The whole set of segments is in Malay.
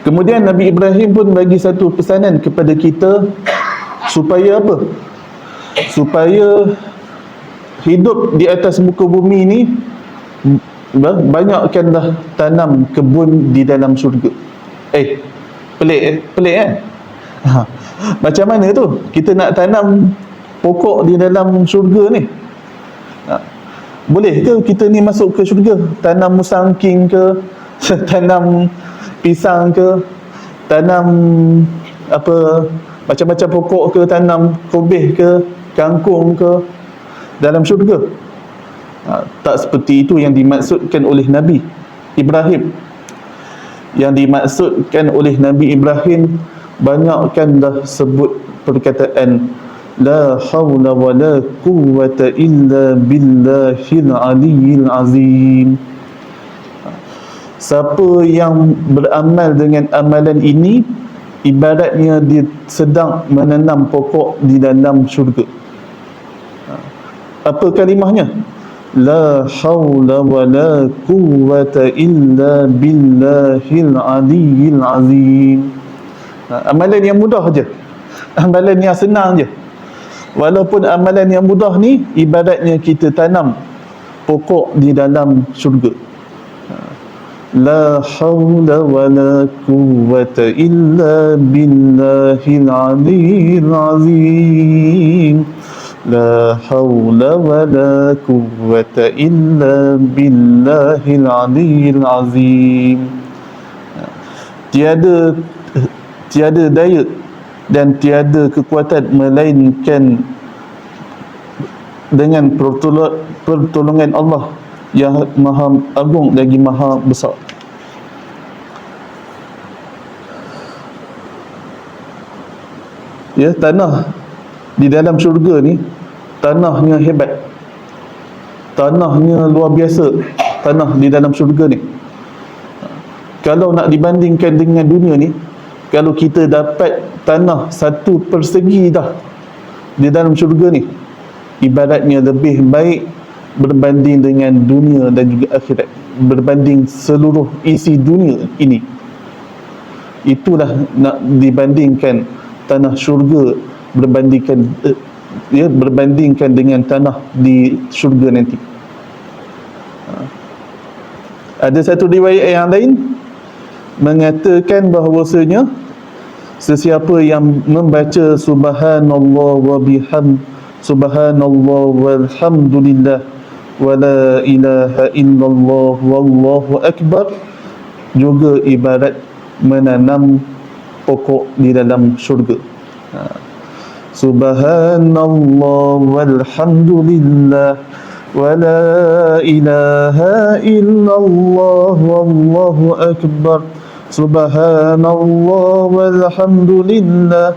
Kemudian Nabi Ibrahim pun bagi satu pesanan kepada kita supaya apa? Supaya hidup di atas muka bumi ni ba- banyakkanlah tanam kebun di dalam syurga. Eh, pelik eh? Pelik kan? Ha. Macam mana tu? Kita nak tanam pokok di dalam syurga ni? Ha. Boleh ke kita ni masuk ke syurga? Tanam musangking ke? tanam pisang ke? Tanam apa macam-macam pokok ke tanam kobeh ke kangkung ke dalam syurga ha, tak seperti itu yang dimaksudkan oleh Nabi Ibrahim yang dimaksudkan oleh Nabi Ibrahim banyakkanlah sebut perkataan la hawla wa la quwwata illa billahil aliyyil azim siapa yang beramal dengan amalan ini ibaratnya dia sedang menanam pokok di dalam syurga. Apa kalimahnya? La haula wa la quwwata illa billahil aliyyil azim. Amalan yang mudah je. Amalan yang senang je. Walaupun amalan yang mudah ni ibaratnya kita tanam pokok di dalam syurga لا حول ولا قوة إلا بالله العلي العظيم. لا حول ولا قوة إلا بالله العلي العظيم. Tiada tiada daya dan tiada kekuatan melainkan dengan pertolongan Allah yang maha agung lagi maha besar. Ya tanah di dalam syurga ni tanahnya hebat. Tanahnya luar biasa tanah di dalam syurga ni. Kalau nak dibandingkan dengan dunia ni kalau kita dapat tanah satu persegi dah di dalam syurga ni ibaratnya lebih baik berbanding dengan dunia dan juga akhirat. Berbanding seluruh isi dunia ini. Itulah nak dibandingkan tanah syurga berbandingkan eh, ya berbandingkan dengan tanah di syurga nanti. Ha. ada satu riwayat yang lain mengatakan bahawasanya sesiapa yang membaca subhanallah wa biham subhanallah walhamdulillah wa la ilaha illallah wallahu akbar juga ibarat menanam pokok di dalam syurga ha. subhanallah walhamdulillah wa la ilaha illallah wallahu akbar subhanallah walhamdulillah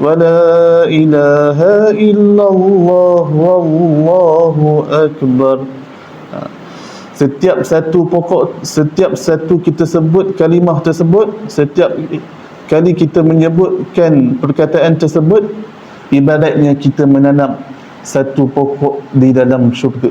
ولا إله إلا الله والله أكبر setiap satu pokok setiap satu kita sebut kalimah tersebut setiap kali kita menyebutkan perkataan tersebut ibaratnya kita menanam satu pokok di dalam syurga